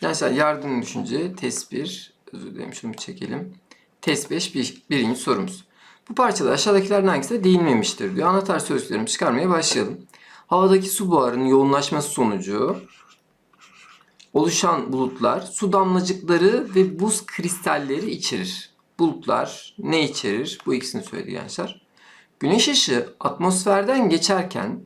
Gençler yardım düşünce test 1. Özür dilerim şunu çekelim. Test 5 bir, birinci sorumuz. Bu parçada aşağıdakilerden hangisi de değinmemiştir diyor. Anahtar sözcüklerimi çıkarmaya başlayalım. Havadaki su buharının yoğunlaşması sonucu oluşan bulutlar su damlacıkları ve buz kristalleri içerir. Bulutlar ne içerir? Bu ikisini söyledi gençler. Güneş ışığı atmosferden geçerken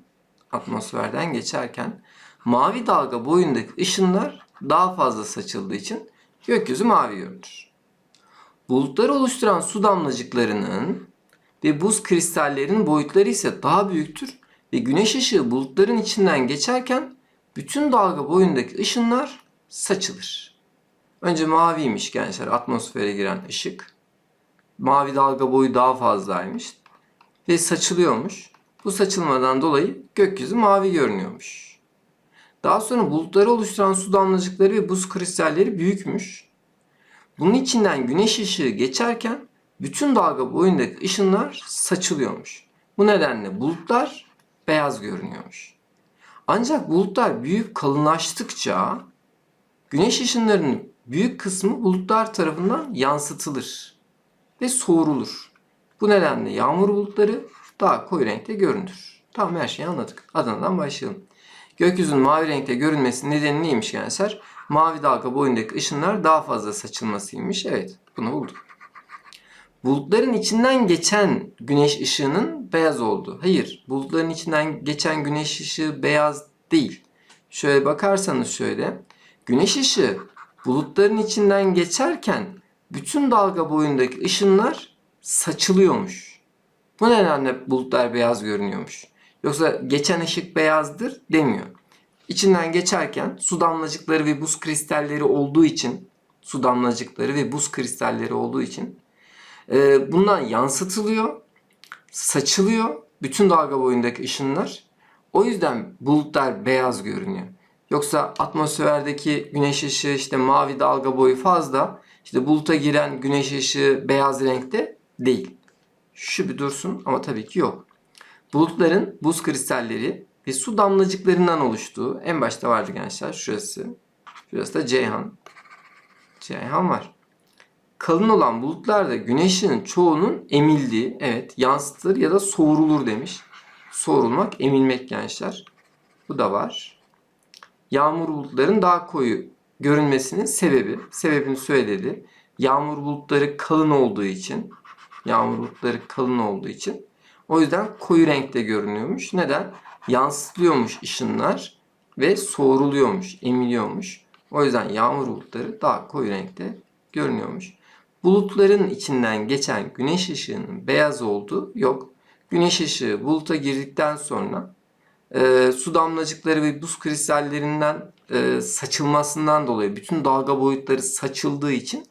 atmosferden geçerken mavi dalga boyundaki ışınlar daha fazla saçıldığı için gökyüzü mavi görünür. Bulutları oluşturan su damlacıklarının ve buz kristallerinin boyutları ise daha büyüktür ve güneş ışığı bulutların içinden geçerken bütün dalga boyundaki ışınlar saçılır. Önce maviymiş gençler atmosfere giren ışık. Mavi dalga boyu daha fazlaymış ve saçılıyormuş. Bu saçılmadan dolayı gökyüzü mavi görünüyormuş. Daha sonra bulutları oluşturan su damlacıkları ve buz kristalleri büyükmüş. Bunun içinden güneş ışığı geçerken bütün dalga boyundaki ışınlar saçılıyormuş. Bu nedenle bulutlar beyaz görünüyormuş. Ancak bulutlar büyüyüp kalınlaştıkça güneş ışınlarının büyük kısmı bulutlar tarafından yansıtılır ve soğurulur. Bu nedenle yağmur bulutları daha koyu renkte görünür. Tamam her şeyi anladık. Adana'dan başlayalım. Gökyüzünün mavi renkte görünmesinin nedeni neymiş gençler? Mavi dalga boyundaki ışınlar daha fazla saçılmasıymış. Evet bunu bulduk. Bulutların içinden geçen güneş ışığının beyaz olduğu. Hayır bulutların içinden geçen güneş ışığı beyaz değil. Şöyle bakarsanız şöyle. Güneş ışığı bulutların içinden geçerken bütün dalga boyundaki ışınlar saçılıyormuş. Bu nedenle bulutlar beyaz görünüyormuş. Yoksa geçen ışık beyazdır demiyor. İçinden geçerken su damlacıkları ve buz kristalleri olduğu için su damlacıkları ve buz kristalleri olduğu için e, bundan yansıtılıyor, saçılıyor bütün dalga boyundaki ışınlar. O yüzden bulutlar beyaz görünüyor. Yoksa atmosferdeki güneş ışığı işte mavi dalga boyu fazla. İşte buluta giren güneş ışığı beyaz renkte değil. Şu bir dursun ama tabii ki yok. Bulutların buz kristalleri ve su damlacıklarından oluştuğu en başta vardı gençler şurası. Şurası da Ceyhan. Ceyhan var. Kalın olan bulutlarda güneşin çoğunun emildiği, evet yansıtılır ya da soğurulur demiş. Soğurulmak, emilmek gençler. Bu da var. Yağmur bulutların daha koyu görünmesinin sebebi, sebebini söyledi. Yağmur bulutları kalın olduğu için, yağmur bulutları kalın olduğu için o yüzden koyu renkte görünüyormuş. Neden? Yansıtılıyormuş ışınlar ve soğuruluyormuş, emiliyormuş. O yüzden yağmur bulutları daha koyu renkte görünüyormuş. Bulutların içinden geçen güneş ışığının beyaz olduğu yok. Güneş ışığı buluta girdikten sonra e, su damlacıkları ve buz kristallerinden e, saçılmasından dolayı bütün dalga boyutları saçıldığı için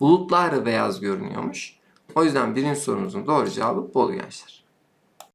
bulutlar beyaz görünüyormuş. O yüzden birinci sorumuzun doğru cevabı Bolu gençler.